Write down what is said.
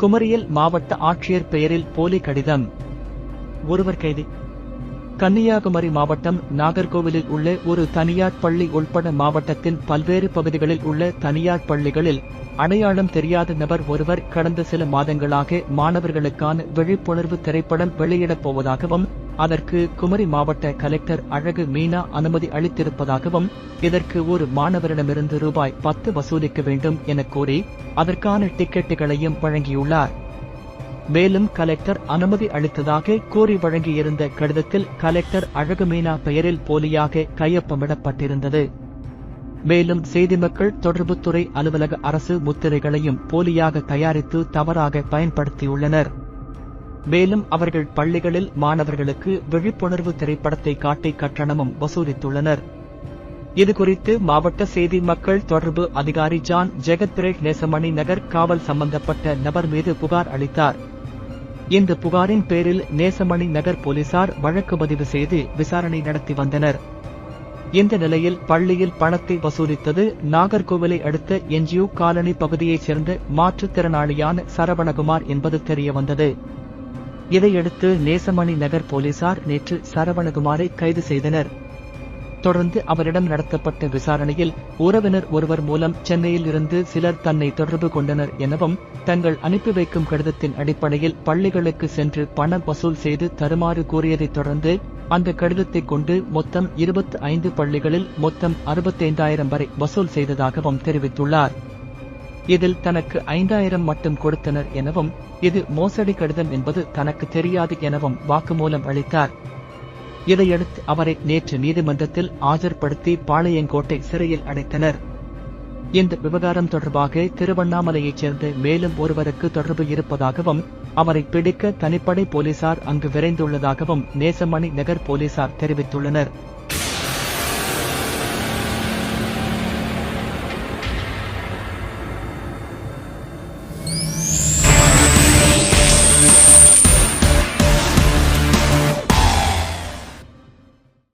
குமரியில் மாவட்ட ஆட்சியர் பெயரில் போலி கடிதம். ஒருவர் கைது. கன்னியாகுமரி மாவட்டம் நாகர்கோவிலில் உள்ள ஒரு தனியார் பள்ளி உள்பட மாவட்டத்தின் பல்வேறு பகுதிகளில் உள்ள தனியார் பள்ளிகளில் அடையாளம் தெரியாத நபர் ஒருவர் கடந்த சில மாதங்களாக மாணவர்களுக்கான விழிப்புணர்வு திரைப்படம் வெளியிடப் போவதாகவும் அதற்கு குமரி மாவட்ட கலெக்டர் அழகு மீனா அனுமதி அளித்திருப்பதாகவும் இதற்கு ஒரு மாணவரிடமிருந்து ரூபாய் பத்து வசூலிக்க வேண்டும் என கோரி அதற்கான டிக்கெட்டுகளையும் வழங்கியுள்ளார். மேலும் கலெக்டர் அனுமதி அளித்ததாக கூறி வழங்கியிருந்த கடிதத்தில் கலெக்டர் அழகு மீனா பெயரில் போலியாக கையொப்பமிடப்பட்டிருந்தது. மேலும் செய்தி மக்கள் தொடர்புத்துறை அலுவலக அரசு முத்திரைகளையும் போலியாக தயாரித்து தவறாக பயன்படுத்தியுள்ளனர். மேலும் அவர்கள் பள்ளிகளில் மாணவர்களுக்கு விழிப்புணர்வு திரைப்படத்தை காட்டி கட்டணமும் வசூலித்துள்ளனர். இதுகுறித்து மாவட்ட செய்தி மக்கள் தொடர்பு அதிகாரி ஜான் ஜெகத்ரேட் நேசமணி நகர் காவல் சம்பந்தப்பட்ட நபர் மீது புகார் அளித்தார். இந்த புகாரின் பேரில் நேசமணி நகர் போலீசார் வழக்கு பதிவு செய்து விசாரணை நடத்தி வந்தனர். இந்த நிலையில் பள்ளியில் பணத்தை வசூலித்தது நாகர்கோவிலை அடுத்த என்ஜிஓ காலனி பகுதியைச் சேர்ந்த மாற்றுத்திறனாளியான சரவணகுமார் என்பது தெரியவந்தது. இதையடுத்து நேசமணி நகர் போலீசார் நேற்று சரவணகுமாரை கைது செய்தனர். தொடர்ந்து அவரிடம் நடத்தப்பட்ட விசாரணையில் உறவினர் ஒருவர் மூலம் சென்னையில் இருந்து சிலர் தன்னை தொடர்பு கொண்டனர் எனவும் தங்கள் அனுப்பி வைக்கும் கடிதத்தின் அடிப்படையில் பள்ளிகளுக்கு சென்று பணம் வசூல் செய்து தருமாறு கூறியதைத் தொடர்ந்து அந்த கடிதத்தை கொண்டு மொத்தம் இருபத்தி ஐந்து பள்ளிகளில் மொத்தம் அறுபத்தைந்தாயிரம் வரை வசூல் செய்ததாகவும் தெரிவித்துள்ளார். இதில் தனக்கு ஐந்தாயிரம் மட்டும் கொடுத்தனர் எனவும் இது மோசடி கடிதம் என்பது தனக்கு தெரியாது எனவும் வாக்குமூலம் அளித்தார். இதையடுத்து அவரை நேற்று நீதிமன்றத்தில் ஆஜர்படுத்தி பாளையங்கோட்டை சிறையில் அடைத்தனர். இந்த விவகாரம் தொடர்பாக திருவண்ணாமலையைச் சேர்ந்த மேலும் ஒருவருக்கு தொடர்பு இருப்பதாகவும் அவரை பிடிக்க தனிப்படை போலீசார் அங்கு விரைந்துள்ளதாகவும் நேசமணி நகர் போலீசார் தெரிவித்துள்ளனர்.